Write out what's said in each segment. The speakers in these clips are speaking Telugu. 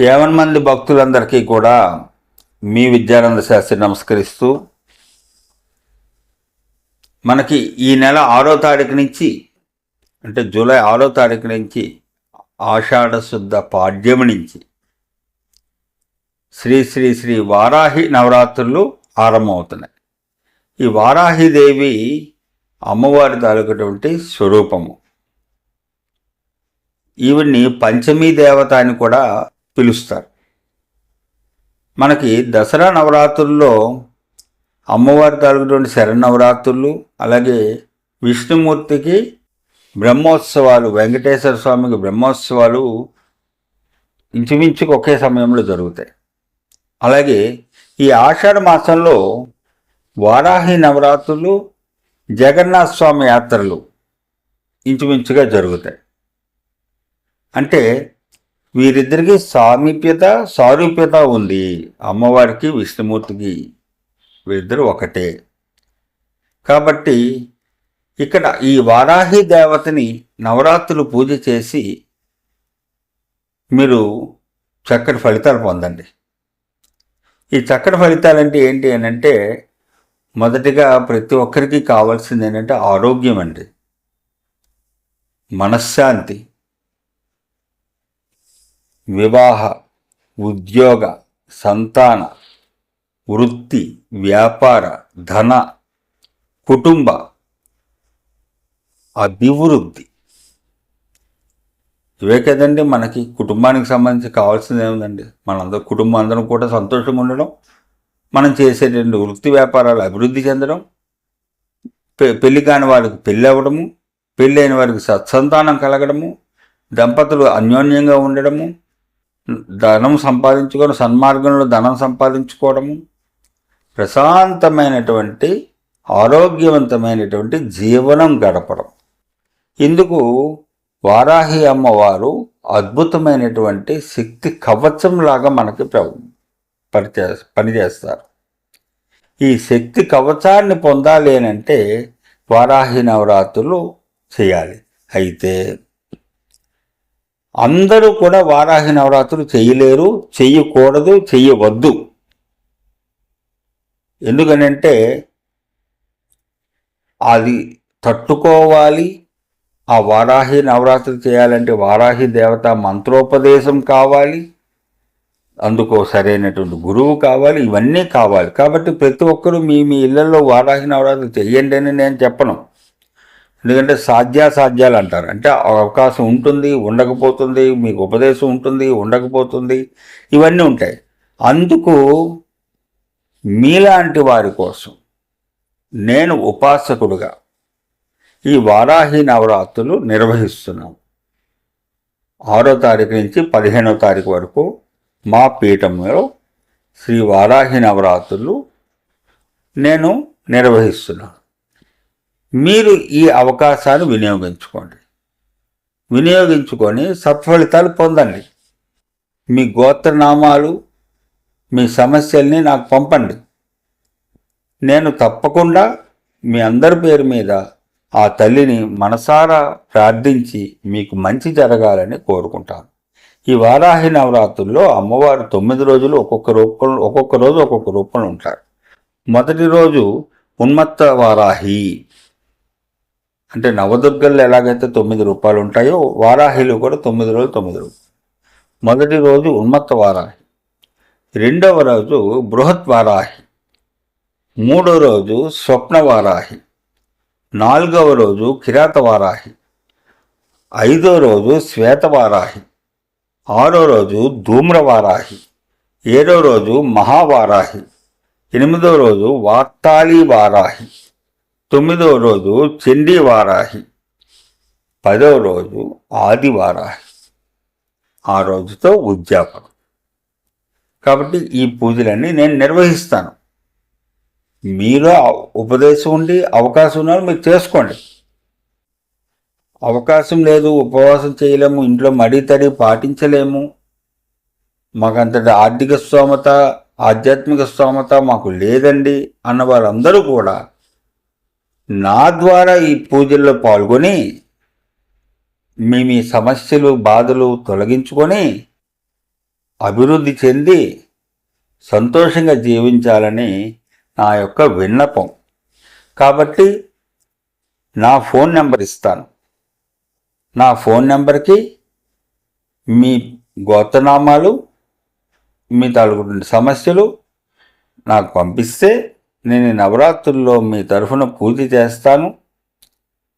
యావన్ మంది భక్తులందరికీ కూడా మీ విద్యానంద శాస్త్రి నమస్కరిస్తూ మనకి ఈ నెల ఆరో తారీఖు నుంచి అంటే జూలై ఆరో తారీఖు నుంచి ఆషాఢ శుద్ధ పాడ్యమి నుంచి శ్రీ శ్రీ శ్రీ వారాహి నవరాత్రులు ఆరంభమవుతున్నాయి. ఈ వారాహిదేవి అమ్మవారి తాలూకటువంటి స్వరూపము. ఈవిడ్ని పంచమీ దేవత అని కూడా పిలుస్తారు. మనకి దసరా నవరాత్రుల్లో అమ్మవారి తాలూకటువంటి శరణవరాత్రులు అలాగే విష్ణుమూర్తికి బ్రహ్మోత్సవాలు వెంకటేశ్వర స్వామికి బ్రహ్మోత్సవాలు ఇంచుమించుకు ఒకే సమయంలో జరుగుతాయి. అలాగే ఈ ఆషాఢ మాసంలో వారాహి నవరాత్రులు జగన్నాథ స్వామి యాత్రలు ఇంచుమించుగా జరుగుతాయి. అంటే వీరిద్దరికి సామీప్యత సారూప్యత ఉంది. అమ్మవారికి విష్ణుమూర్తికి వీరిద్దరు ఒకటే. కాబట్టి ఇక్కడ ఈ వారాహి దేవతని నవరాత్రులు పూజ చేసి మీరు చక్కటి ఫలితాలు పొందండి. ఈ చక్కటి ఫలితాలు అంటే ఏంటి అని అంటే మొదటిగా ప్రతి ఒక్కరికి కావాల్సింది ఏంటంటే ఆరోగ్యం అండి. మనశ్శాంతి. వివాహ ఉద్యోగ సంతాన వృత్తి వ్యాపార ధన కుటుంబ అభివృద్ధి. ఇవే కదండి మనకి కుటుంబానికి సంబంధించి కావాల్సింది ఏముందండి? మనందరం కుటుంబం అందరం కూడా సంతోషంగా ఉండడం మనం చేసేటువంటి వృత్తి వ్యాపారాలు అభివృద్ధి చెందడం పె పెళ్ళి కాని వారికి పెళ్ళి అవ్వడము పెళ్ళైన వారికి సత్సంతానం కలగడము దంపతులు అన్యోన్యంగా ఉండడము ధనం సంపాదించుకొని సన్మార్గంలో ధనం సంపాదించుకోవడము ప్రశాంతమైనటువంటి ఆరోగ్యవంతమైనటువంటి జీవనం గడపడం. ఇందుకు వారాహి అమ్మవారు అద్భుతమైనటువంటి శక్తి కవచంలాగా మనకి పనిచే పనిచేస్తారు. ఈ శక్తి కవచాన్ని పొందాలి అని అంటే వారాహి నవరాత్రులు చేయాలి. అయితే అందరూ కూడా వారాహి నవరాత్రులు చేయలేరు చెయ్యకూడదు చెయ్యవద్దు ఎందుకనంటే అది తట్టుకోవాలి. ఆ వారాహి నవరాత్రి చేయాలంటే వారాహి దేవత మంత్రోపదేశం కావాలి. అందుకో సరైనటువంటి గురువు కావాలి ఇవన్నీ కావాలి. కాబట్టి ప్రతి ఒక్కరూ మీ మీ ఇళ్ళలో వారాహి నవరాత్రి చెయ్యండి అని నేను చెప్పను. ఎందుకంటే సాధ్యాసాధ్యాలు అంటారు. అంటే అవకాశం ఉంటుంది ఉండకపోతుంది మీకు ఉపదేశం ఉంటుంది ఉండకపోతుంది ఇవన్నీ ఉంటాయి. అందుకు మీలాంటి వారి కోసం నేను ఉపాసకుడుగా ఈ వారాహి నవరాత్రులు నిర్వహిస్తున్నాం. ఆరో తారీఖు నుంచి పదిహేనో తారీఖు వరకు మా పీఠంలో శ్రీ వారాహి నవరాత్రులు నేను నిర్వహిస్తున్నాను. మీరు ఈ అవకాశాన్ని వినియోగించుకోండి. వినియోగించుకొని సత్ఫలితాలు పొందండి. మీ గోత్రనామాలు మీ సమస్యల్ని నాకు పంపండి. నేను తప్పకుండా మీ అందరి పేరు మీద ఆ తల్లిని మనసారా ప్రార్థించి మీకు మంచి జరగాలని కోరుకుంటాను. ఈ వారాహి నవరాత్రుల్లో అమ్మవారు తొమ్మిది రోజులు ఒక్కొక్క రూపం ఒక్కొక్క రోజు ఒక్కొక్క రూపంలో ఉంటారు. మొదటి రోజు ఉన్మత్త వారాహి. అంటే నవదుర్గల్లో ఎలాగైతే తొమ్మిది రూపాయలు ఉంటాయో వారాహిలో కూడా తొమ్మిది రోజులు తొమ్మిది రోజులు మొదటి రోజు ఉన్మత్త వారాహి. రెండవ రోజు బృహత్ వారాహి. మూడో రోజు స్వప్న వారాహి. నాలుగవ రోజు కిరాత వారాహి. ఐదో రోజు శ్వేత వారాహి. ఆరో రోజు ధూమ్ర వారాహి. ఏడో రోజు మహావారాహి. ఎనిమిదో రోజు వార్తాళి వారాహి. తొమ్మిదవ రోజు చండీ వారాహి. పదవ రోజు ఆదివారాహి ఆ రోజుతో ఉద్యాపనం. కాబట్టి ఈ పూజలన్నీ నేను నిర్వహిస్తాను. మీలో ఉపదేశం ఉండి అవకాశం ఉన్నారు మీరు చేసుకోండి. అవకాశం లేదు ఉపవాసం చేయలేము ఇంట్లో మడి తడి పాటించలేము. మాకంతటి ఆర్థిక స్తోమత ఆధ్యాత్మిక స్తోమత మాకు లేదండి అన్న వారందరూ కూడా నా ద్వారా ఈ పూజల్లో పాల్గొని మీ మీ సమస్యలు బాధలు తొలగించుకొని అభివృద్ధి చెంది సంతోషంగా జీవించాలని నా యొక్క విన్నపం. కాబట్టి నా ఫోన్ నెంబర్ ఇస్తాను. నా ఫోన్ నెంబర్కి మీ గోత్రనామాలు మీ తాలూకు సమస్యలు నాకు పంపిస్తే నేను నవరాత్రుల్లో మీ తరఫున పూజ చేస్తాను.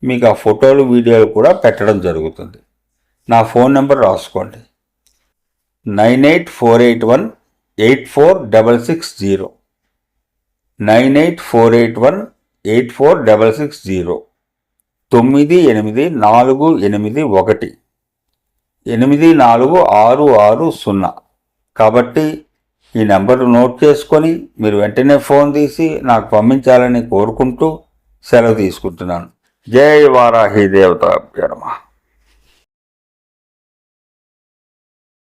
మీకు ఆ ఫోటోలు వీడియోలు కూడా పెట్టడం జరుగుతుంది. నా ఫోన్ నెంబర్ రాసుకోండి. Nine eight four eight one eight four double six zero. Nine eight four eight one eight four double six zero. తొమ్మిది ఎనిమిది నాలుగు ఎనిమిది ఒకటి. ఎనిమిది నాలుగు ఆరు ఆరు సున్నా. కాబట్టి ఈ నెంబర్ నోట్ చేసుకొని మీరు వెంటనే ఫోన్ తీసి నాకు పంపించాలని కోరుకుంటూ సెలవు తీసుకుంటున్నాను. జై వారాహి దేవత